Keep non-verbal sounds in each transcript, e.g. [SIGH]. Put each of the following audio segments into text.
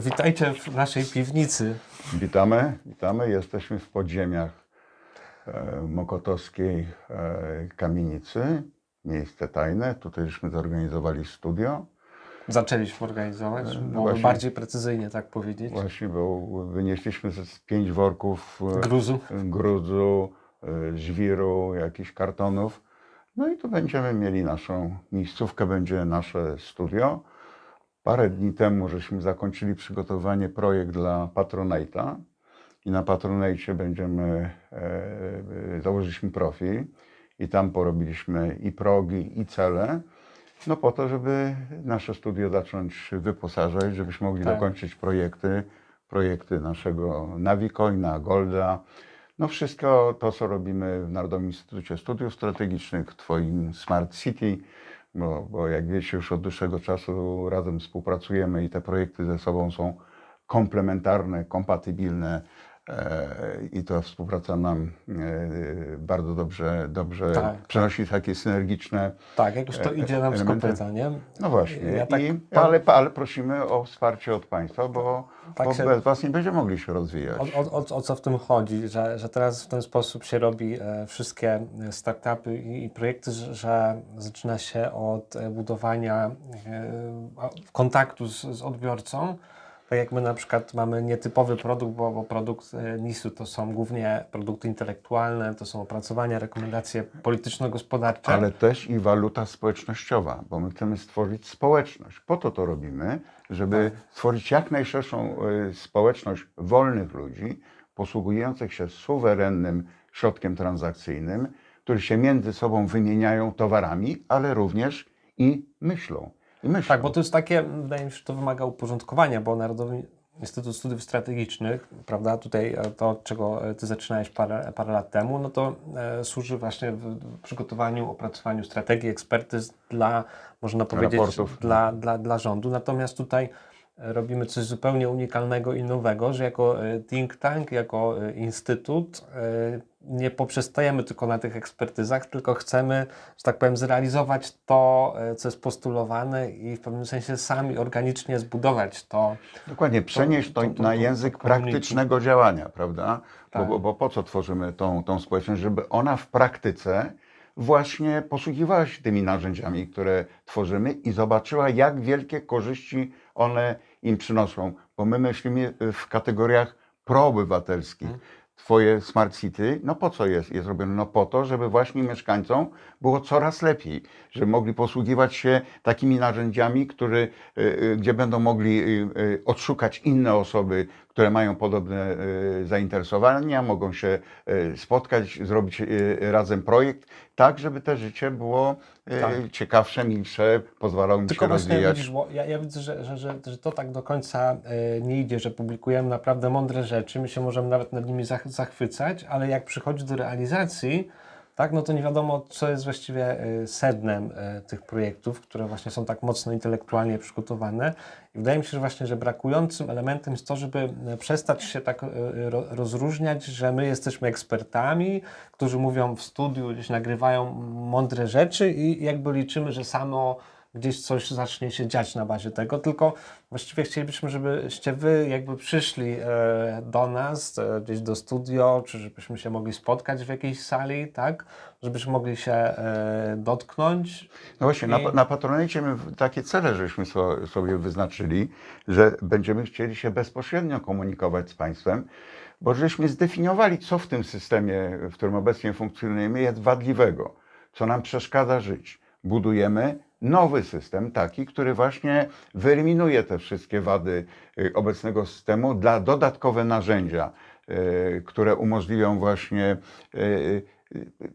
Witajcie w naszej piwnicy. Witamy, witamy. Jesteśmy w podziemiach e, Mokotowskiej e, kamienicy. Miejsce tajne. Tutaj żeśmy zorganizowali studio. Zaczęliśmy organizować, no było właśnie. bardziej precyzyjnie tak powiedzieć. Właśnie, bo wynieśliśmy z z pięć worków e, Gruzu. gruzu, e, żwiru, jakichś kartonów. No i tu będziemy mieli naszą miejscówkę, będzie nasze studio. Parę dni temu żeśmy zakończyli przygotowanie projekt dla Patronite'a i na Patronite będziemy, e, założyliśmy profil i tam porobiliśmy i progi, i cele, no po to, żeby nasze studio zacząć wyposażać, żebyśmy mogli Tak. dokończyć projekty, projekty naszego Navicoina, Golda, no wszystko to, co robimy w Narodowym Instytucie Studiów Strategicznych, w Twoim Smart City, bo, bo jak wiecie, już od dłuższego czasu razem współpracujemy i te projekty ze sobą są komplementarne, kompatybilne i ta współpraca nam e, bardzo dobrze, dobrze Tak. przynosi takie synergiczne, Tak, jak już to idzie nam z kopyta, nie? no właśnie, Ja tak I, pa- ale, ale prosimy o wsparcie od Państwa, bo, Tak bo się- bez Was nie będziemy mogli się rozwijać. O, o, o, o co w tym chodzi, że, że teraz w ten sposób się robi e, wszystkie e, startupy i, i projekty, że, zaczyna się od e, budowania e, kontaktu z, z odbiorcą. Tak jak my na przykład mamy nietypowy produkt, bo, bo produkt e, NIS-u to są głównie produkty intelektualne, to są opracowania, rekomendacje polityczno-gospodarcze. Ale też i waluta społecznościowa, bo my chcemy stworzyć społeczność. Po to to robimy, żeby Tak. stworzyć jak najszerszą y, społeczność wolnych ludzi, posługujących się suwerennym środkiem transakcyjnym, którzy się między sobą wymieniają towarami, ale również i myślą. I. Tak, bo to jest takie, wydaje mi się, że to wymaga uporządkowania, bo Narodowy Instytut Studiów Strategicznych, prawda, tutaj e, to, od czego e, Ty zaczynałeś parę, parę lat temu, no to e, służy właśnie w, przygotowaniu, opracowaniu strategii, ekspertyz dla, można powiedzieć, Raportów. dla, dla, dla rządu. Natomiast tutaj robimy coś zupełnie unikalnego i nowego, że jako e, think tank, jako e, instytut e, nie poprzestajemy tylko na tych ekspertyzach, tylko chcemy, że tak powiem, zrealizować to, co jest postulowane i w pewnym sensie sami organicznie zbudować to. Dokładnie, przenieść to, to- to- na język praktycznego działania, prawda? Bo, Tak. bo, bo po co tworzymy tą, tą społeczność? Żeby ona w praktyce właśnie posługiwała się tymi narzędziami, które tworzymy i zobaczyła, jak wielkie korzyści one im przynoszą. Bo my myślimy w kategoriach proobywatelskich. Twoje Smart City, no po co jest, jest robione? No po to, żeby właśnie mieszkańcom było coraz lepiej, żeby mogli posługiwać się takimi narzędziami, które, y, y, gdzie będą mogli y, y, odszukać inne osoby, które mają podobne y, zainteresowania, mogą się y, spotkać, zrobić y, razem projekt, tak, żeby te życie było Tak. ciekawsze, milsze, pozwalało im Tylko się rozwijać. widzisz, ja, ja widzę, że, że, że, że to tak do końca e, nie idzie, że publikujemy naprawdę mądre rzeczy, my się możemy nawet nad nimi zach, zachwycać, ale jak przychodzi do realizacji, tak, no to nie wiadomo, co jest właściwie e, sednem e, tych projektów, które właśnie są tak mocno intelektualnie przygotowane. I wydaje mi się, że właśnie, że brakującym elementem jest to, żeby e, przestać się tak ro, rozróżniać, że my jesteśmy ekspertami, którzy mówią w studiu, gdzieś nagrywają mądre rzeczy i jakby liczymy, że samo gdzieś coś zacznie się dziać na bazie tego, tylko właściwie chcielibyśmy, żebyście wy jakby przyszli e, do nas, e, gdzieś do studio, czy żebyśmy się mogli spotkać w jakiejś sali, tak? Żebyśmy mogli się e, dotknąć. No właśnie, na, I- na Patronite my takie cele żeśmy so, sobie wyznaczyli, że będziemy chcieli się bezpośrednio komunikować z Państwem, bo żeśmy zdefiniowali, co w tym systemie, w którym obecnie funkcjonujemy, jest wadliwego, co nam przeszkadza żyć. Budujemy nowy system, taki, który właśnie wyeliminuje te wszystkie wady y, obecnego systemu dla dodatkowe narzędzia, y, które umożliwią właśnie y,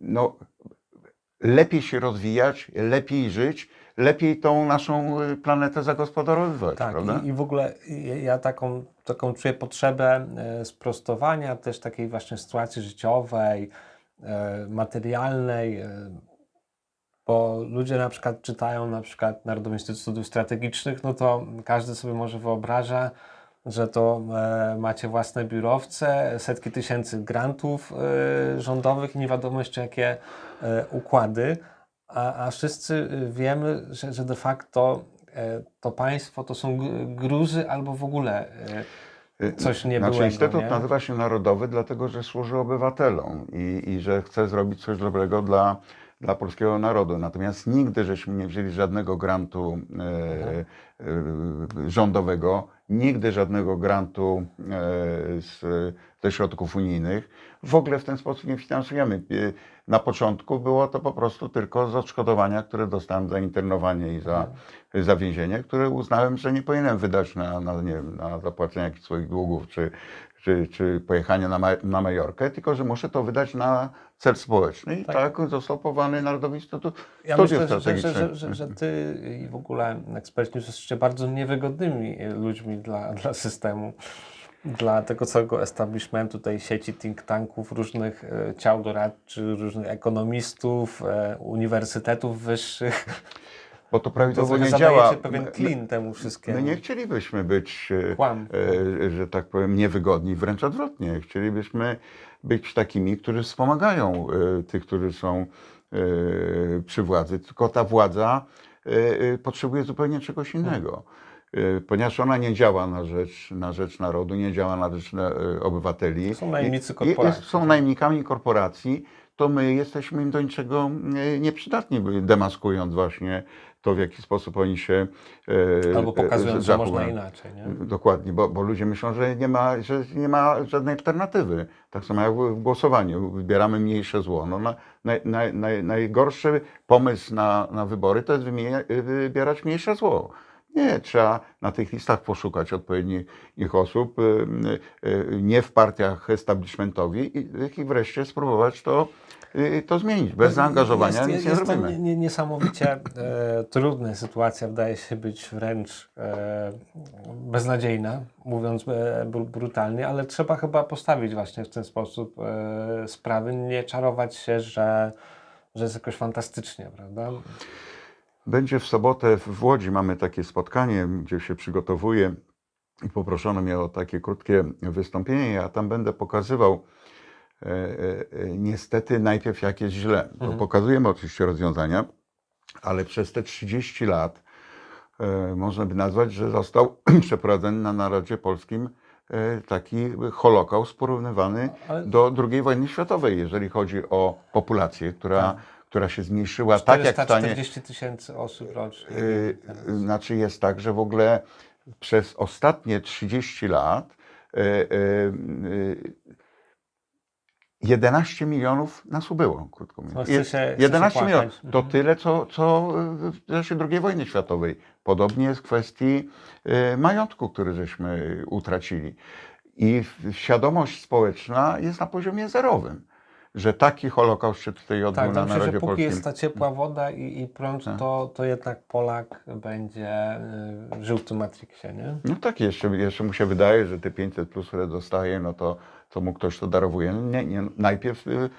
no, lepiej się rozwijać, lepiej żyć, lepiej tą naszą planetę zagospodarowywać, Tak, prawda? i, i w ogóle ja- taką, taką czuję potrzebę sprostowania też takiej właśnie sytuacji życiowej, materialnej, bo ludzie na przykład czytają na przykład Narodowy Instytut Studiów Strategicznych, no to każdy sobie może wyobraża, że to e, macie własne biurowce, setki tysięcy grantów e, rządowych i nie wiadomo jeszcze jakie e, układy, a, a wszyscy y, wiemy, że, że de facto e, to państwo to są gruzy albo w ogóle e, coś nie Znaczy, byłego, Instytut nie? nazywa się Narodowy, dlatego że służy obywatelom i, i że chce zrobić coś dobrego dla, dla polskiego narodu. Natomiast nigdy żeśmy nie wzięli żadnego grantu e, e, rządowego, nigdy żadnego grantu e, z, ze środków unijnych. W ogóle w ten sposób nie finansujemy. E, Na początku było to po prostu tylko z odszkodowania, które dostałem za internowanie i za, za więzienie, które uznałem, że nie powinienem wydać na, na, nie wiem, na zapłacenie jakichś swoich długów czy, czy, czy pojechanie na, Ma- na Majorkę, tylko że muszę to wydać na cel społeczny. I Tak. tak, został powołany Narodowy Instytut Ja Studiów myślę, że, że, Strategicznych. że, że, że ty i w ogóle eksperci jesteście bardzo niewygodnymi ludźmi dla, dla systemu, dla tego całego establishmentu, tej sieci think tanków, różnych e, ciał doradczych, różnych ekonomistów, e, uniwersytetów wyższych. Bo to To prawidłowo trochę nie działa. pewien klin temu wszystkiemu. My nie chcielibyśmy być, e, Kłam. e, że tak powiem, niewygodni, wręcz odwrotnie. Chcielibyśmy być takimi, którzy wspomagają e, tych, którzy są e, przy władzy, tylko ta władza e, e, potrzebuje zupełnie czegoś innego. E, Ponieważ ona nie działa na rzecz, na rzecz narodu, nie działa na rzecz e, obywateli. Są najemnicy I- i- korporacji. Są najemnikami korporacji, to my jesteśmy im do niczego e, nieprzydatni, demaskując właśnie to, w jaki sposób oni się e, Albo pokazując, że można inaczej. Nie? Dokładnie, bo, bo ludzie myślą, że nie, ma, że nie ma żadnej alternatywy. Tak samo jak w głosowaniu. Wybieramy mniejsze zło. No, na, naj, naj, najgorszy pomysł na, na wybory to jest wybierać mniejsze zło. Nie, trzeba na tych listach poszukać odpowiednich ich osób, y, y, y, nie w partiach establishmentowi i wreszcie spróbować to, to zmienić. Bez zaangażowania jest, nic jest nie to zrobimy. nie- niesamowicie e, trudna sytuacja, wydaje się być wręcz e, beznadziejna, mówiąc e, br- brutalnie, ale trzeba chyba postawić właśnie w ten sposób e, sprawy, nie czarować się, że, że jest jakoś fantastycznie, prawda? Będzie w sobotę w Łodzi mamy takie spotkanie, gdzie się przygotowuję i poproszono mnie o takie krótkie wystąpienie. Ja tam będę pokazywał e, e, e, niestety najpierw jak jest źle. Mhm. Pokazujemy oczywiście rozwiązania, ale przez te 30 lat e, można by nazwać, że został [CLEARS THROAT] przeprowadzony na narodzie polskim e, taki holokaust porównywany Ale do II wojny światowej, jeżeli chodzi o populację, która, Tak. Która się zmniejszyła tak jak w stanie 440 tysięcy osób rocznie. Y, teraz. y, Znaczy jest tak, że w ogóle przez ostatnie 30 lat y, y, y, 11 milionów nas ubyło, krótko mówiąc. No, się- chce się 11 płakać. milionów. To Mhm. tyle, co, co w czasie II wojny światowej. Podobnie jest w kwestii y, majątku, który żeśmy utracili. I świadomość społeczna jest na poziomie zerowym, że taki holokaust się tutaj odbył Tak, na narodzie że póki polskim. jest ta ciepła woda i, i prąd, Tak. to, to jednak Polak będzie y, żył w tym Matrixie, nie? No tak, jeszcze, jeszcze mu się wydaje, że te 500 plus, które dostaje, no to, to mu ktoś to darowuje. No Nie, nie, najpierw y,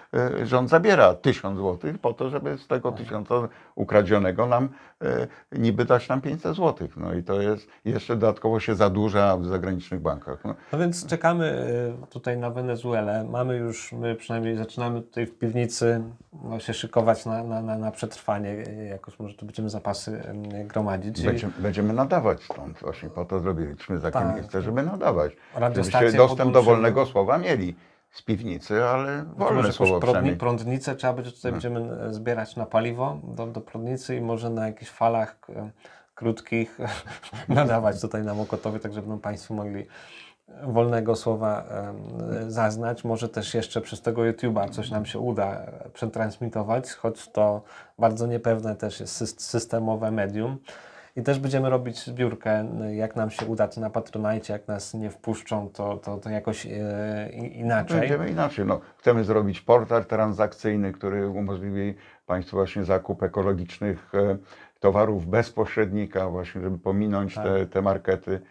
y, rząd zabiera 1000 zł po to, żeby z tego 1000 ukradzionego nam y, niby dać nam 500 zł. No i to jest, jeszcze dodatkowo się zadłuża w zagranicznych bankach. No, No więc czekamy tutaj na Wenezuelę. Mamy już, my przynajmniej zaczynamy tutaj w piwnicy no, się szykować na, na, na, na przetrwanie. Jakoś może tu będziemy zapasy gromadzić. Będziemy, będziemy nadawać stąd. Właśnie po to zrobiliśmy takie Tak. miejsce, żeby nadawać. radiostacje Żebyście dostęp do wolnego słowa mieli. Z piwnicy, ale wolne słowo prądni, prądnicę trzeba będzie No. tutaj będziemy e, zbierać na paliwo do, do prądnicy i może na jakichś falach e, krótkich [LAUGHS] nadawać tutaj na Mokotowie, tak żeby Państwo mogli wolnego słowa e, zaznać. Może też jeszcze przez tego YouTube'a coś nam się uda e, przetransmitować, choć to bardzo niepewne też jest syst- systemowe medium. I też będziemy robić zbiórkę, jak nam się uda, to na Patronite, jak nas nie wpuszczą, to, to, to jakoś e, i- inaczej. Będziemy inaczej. No, chcemy zrobić portal transakcyjny, który umożliwi Państwu właśnie zakup ekologicznych e, towarów bez pośrednika, właśnie, żeby pominąć Tak. te, te markety.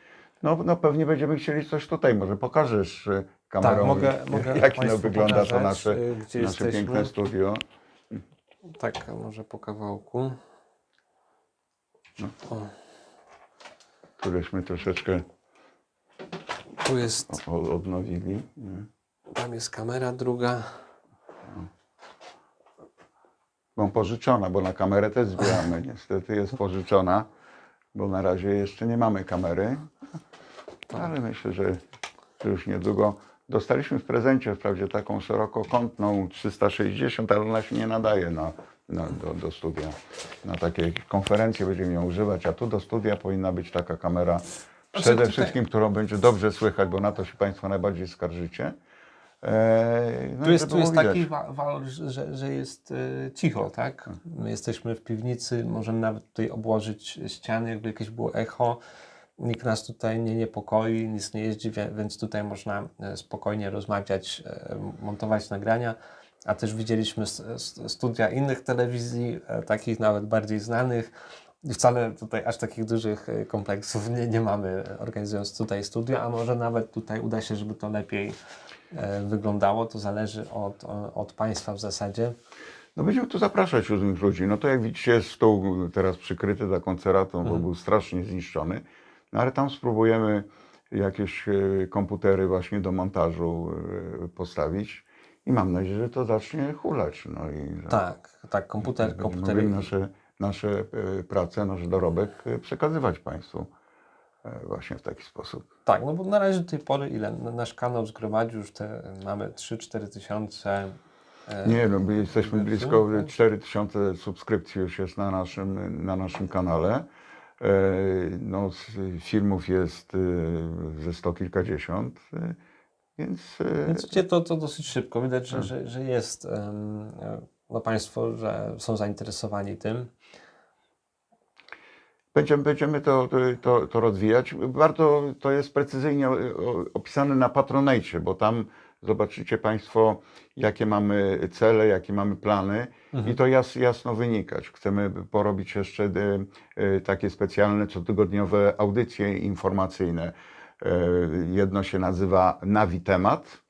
No, no pewnie będziemy chcieli coś tutaj, może pokażesz kamerą, Tak, mogę- mogę [LAUGHS] jak no wygląda to pokazać, nasze, y, nasze jesteśmy. piękne studio. Tak, może po kawałku. O, któreśmy troszeczkę tu jest, o- odnowili. nie? tam jest kamera druga. Bo pożyczona, bo na kamerę też zbieramy, [LAUGHS] niestety jest pożyczona. bo na razie jeszcze nie mamy kamery, ale myślę, że, że już niedługo. Dostaliśmy w prezencie wprawdzie taką szerokokątną 360, ale ona się nie nadaje na, na, do, do studia. Na takie konferencje będziemy ją używać, a tu do studia powinna być taka kamera przede wszystkim, którą będzie dobrze słychać, bo na to się Państwo najbardziej skarżycie. Eee, no Tu jest, tu jest taki walor, że, że jest e, cicho, tak? My jesteśmy w piwnicy, możemy nawet tutaj obłożyć ściany, jakby jakieś było echo. Nikt nas tutaj nie niepokoi, nic nie jeździ, więc tutaj można e, spokojnie rozmawiać, e, montować nagrania. A też widzieliśmy studia innych telewizji, e, takich nawet bardziej znanych. I wcale tutaj aż takich dużych e, kompleksów nie, nie mamy, e, organizując tutaj studia, a może nawet tutaj uda się, żeby to lepiej wyglądało. To zależy od, od Państwa w zasadzie. No będziemy tu zapraszać różnych ludzi. No to jak widzicie jest stół teraz przykryty taką ceratą, bo był strasznie zniszczony. No ale tam spróbujemy jakieś komputery właśnie do montażu postawić i mam nadzieję, że to zacznie hulać. No i Tak, tak, komputer, komputery. nasze, nasze e, prace, nasz dorobek e, przekazywać Państwu e, właśnie w taki sposób. Tak, no bo na razie do tej pory ile nasz kanał zgromadził już te, mamy 3-4 tysiące. Nie, no my jesteśmy blisko tak? 4000 subskrypcji już jest na naszym, na naszym kanale. No, filmów jest ze sto kilkadziesiąt, więc e, Więc idzie to, to dosyć szybko. Widać, że, że, że jest e, no Państwo, że są zainteresowani tym. będziemy, będziemy to, to, to rozwijać. Bardzo to jest precyzyjnie o- opisane na Patronate, bo tam zobaczycie Państwo, jakie mamy cele, jakie mamy plany i to jas, jasno wynikać. Chcemy porobić jeszcze e, e, takie specjalne, cotygodniowe audycje informacyjne. E, Jedno się nazywa Nawi Temat,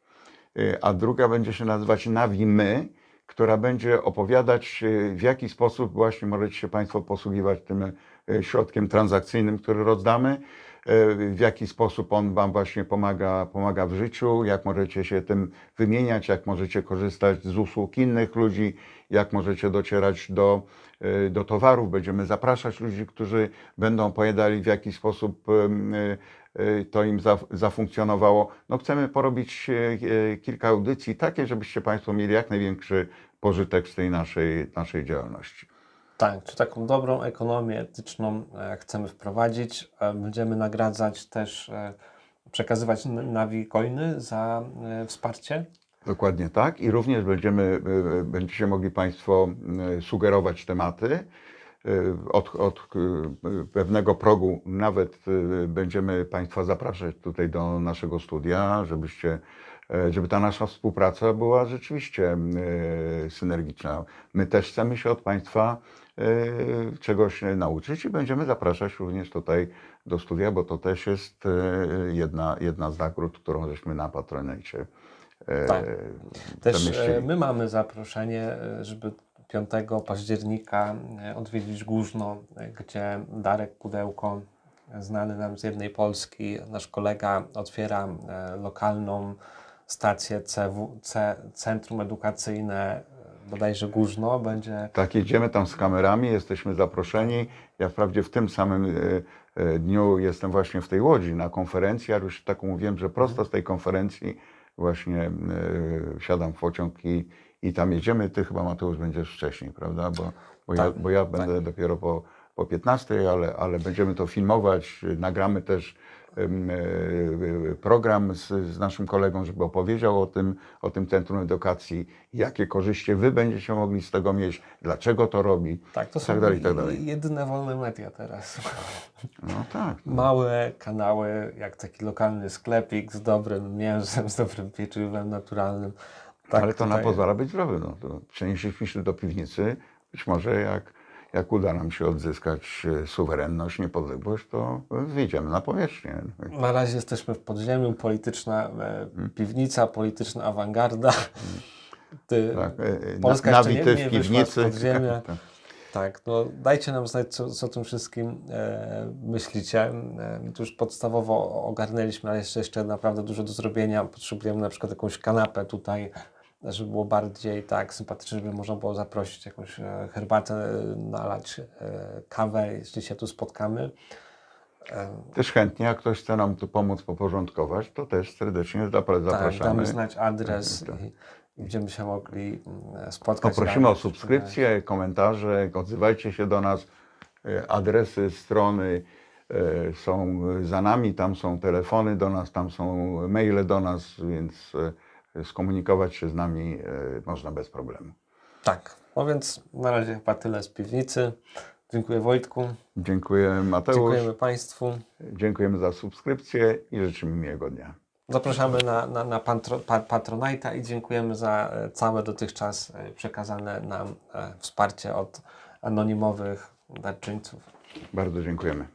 e, a druga będzie się nazywać Nawi My, która będzie opowiadać, e, w jaki sposób właśnie możecie się Państwo posługiwać tym środkiem transakcyjnym, który rozdamy, w jaki sposób on Wam właśnie pomaga, pomaga w życiu, jak możecie się tym wymieniać, jak możecie korzystać z usług innych ludzi, jak możecie docierać do, e, do towarów. Będziemy zapraszać ludzi, którzy będą opowiadali, w jaki sposób e, e, to im za, zafunkcjonowało. No chcemy porobić e, e, kilka audycji takie, żebyście Państwo mieli jak największy pożytek z tej naszej, naszej działalności. Tak, czy taką dobrą ekonomię etyczną e, chcemy wprowadzić. E, Będziemy nagradzać też, e, przekazywać Navi coiny za wsparcie. Dokładnie tak. I również będziemy, będziecie mogli Państwo sugerować tematy. Od, od pewnego progu nawet będziemy Państwa zapraszać tutaj do naszego studia, żebyście, żeby ta nasza współpraca była rzeczywiście synergiczna. My też chcemy się od Państwa czegoś nauczyć i będziemy zapraszać również tutaj do studia, bo to też jest e, jedna, jedna z nagród, którą żeśmy na Patronajcie e, Tak. Też zamieścili. my mamy zaproszenie, żeby 5 października odwiedzić Górzno, gdzie Darek Pudełko, e, znany nam z jednej Polski, nasz kolega otwiera lokalną stację CW, C, Centrum Edukacyjne, bodajże Górzno, będzie Tak, jedziemy tam z kamerami, jesteśmy zaproszeni. Ja wprawdzie w tym samym e, e, dniu jestem właśnie w tej Łodzi na konferencji, ale już tak mówiłem, że prosto z tej konferencji właśnie e, wsiadam w pociąg i, i tam jedziemy. Ty chyba Mateusz będziesz wcześniej, prawda? Bo, bo, ja, Tak, bo ja będę dopiero po, po 15, ale, ale będziemy to filmować, nagramy też program z, z naszym kolegą, żeby opowiedział o tym, o tym Centrum Edukacji, jakie korzyści Wy będziecie mogli z tego mieć, dlaczego to robi. Tak, to tak dalej, tak dalej. jedyne wolne media teraz. [LAUGHS] No tak. Małe kanały, jak taki lokalny sklepik z dobrym mięsem, z dobrym pieczywem naturalnym. Tak, ale to nam tutaj- pozwala być zdrowy. No, to przenieśliśmy się do piwnicy. Być może jak, jak uda nam się odzyskać e, suwerenność, niepodległość, to wyjdziemy na powierzchnię. Na razie jesteśmy w podziemiu, polityczna e, piwnica, polityczna awangarda. Ty, Tak, e, Polska na, jeszcze nie, piwnicy. podziemia. [LAUGHS] Tak. Tak, no dajcie nam znać, co, co o tym wszystkim e, myślicie. E, tu już podstawowo ogarnęliśmy, ale jeszcze, jeszcze naprawdę dużo do zrobienia. Potrzebujemy na przykład jakąś kanapę tutaj żeby było bardziej tak sympatycznie, żeby można było zaprosić jakąś e, herbatę, e, nalać e, kawę, jeśli się tu spotkamy. Też chętnie, jak ktoś chce nam tu pomóc poporządkować, to też serdecznie zapra- Tak, zapraszamy. damy znać adres Tak, tak. i, i będziemy się mogli mm, spotkać. Poprosimy o subskrypcję, komentarze, odzywajcie się do nas. Adresy strony są za nami, tam są telefony do nas, tam są maile do nas, więc skomunikować się z nami e, można bez problemu. Tak, no więc na razie chyba tyle z piwnicy. Dziękuję Wojtku, Dziękuję Mateusz, dziękujemy Państwu. dziękujemy za subskrypcję i życzymy miłego dnia. Zapraszamy na, na, na patro, pa, Patronite'a i dziękujemy za e, całe dotychczas e, przekazane nam wsparcie od anonimowych darczyńców. Bardzo dziękujemy.